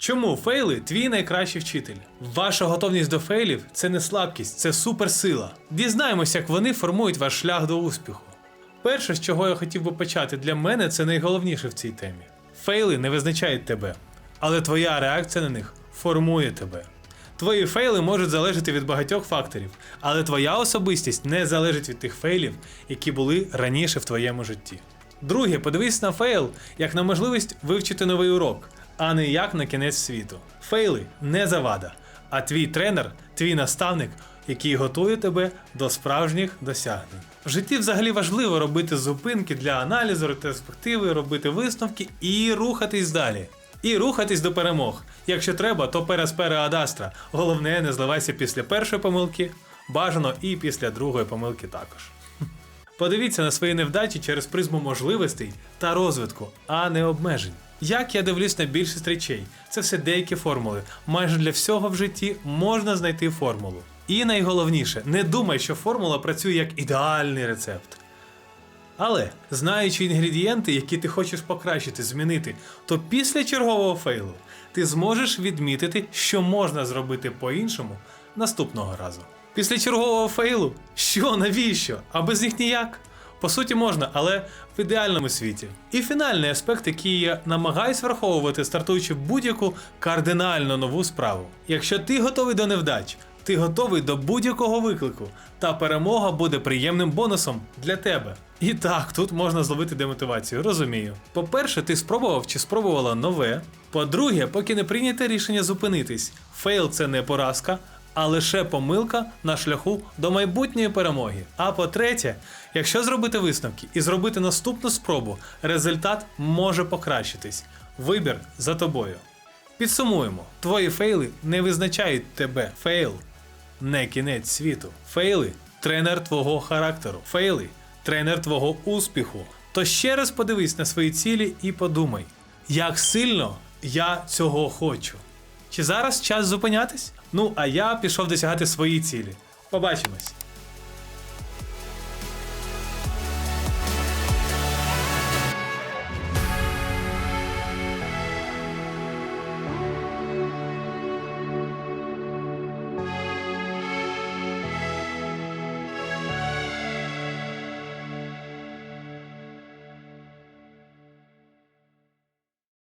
Чому фейли твій найкращий вчитель? Ваша готовність до фейлів це не слабкість, це суперсила. Дізнаємось, як вони формують ваш шлях до успіху. Перше, з чого я хотів би почати для мене, це найголовніше в цій темі. Фейли не визначають тебе, але твоя реакція на них формує тебе. Твої фейли можуть залежати від багатьох факторів, але твоя особистість не залежить від тих фейлів, які були раніше в твоєму житті. Друге, подивись на фейл як на можливість вивчити новий урок, а не як на кінець світу. Фейли не завада, а твій тренер, твій наставник, який готує тебе до справжніх досягнень. В житті взагалі важливо робити зупинки для аналізу, ретроспективи, робити висновки і рухатись далі. І рухатись до перемог. Якщо треба, то переспере Адастра. Головне, не зливайся після першої помилки, бажано і після другої помилки також. Подивіться на свої невдачі через призму можливостей та розвитку, а не обмежень. Як я дивлюсь на більшість речей, це все деякі формули. Майже для всього в житті можна знайти формулу. І найголовніше, не думай, що формула працює як ідеальний рецепт. Але знаючи інгредієнти, які ти хочеш покращити, змінити, то після чергового фейлу ти зможеш відмітити, що можна зробити по-іншому наступного разу. Після чергового фейлу, що, навіщо? А без них ніяк. По суті, можна, але в ідеальному світі. І фінальний аспект, який я намагаюсь враховувати, стартуючи будь-яку кардинально нову справу. Якщо ти готовий до невдач, ти готовий до будь-якого виклику, та перемога буде приємним бонусом для тебе. І так, тут можна зловити демотивацію, розумію. По-перше, ти спробував чи спробувала нове. По-друге, поки не прийняте рішення зупинитись. Фейл це не поразка, а лише помилка на шляху до майбутньої перемоги. А по-третє, якщо зробити висновки і зробити наступну спробу, результат може покращитись. Вибір за тобою. Підсумуємо: твої фейли не визначають тебе. Фейл не кінець світу. Фейли тренер твого характеру. Фейли тренер твого успіху. То ще раз подивись на свої цілі і подумай, як сильно я цього хочу. Чи зараз час зупинятись? Ну, а я пішов досягати свої цілі. Побачимось!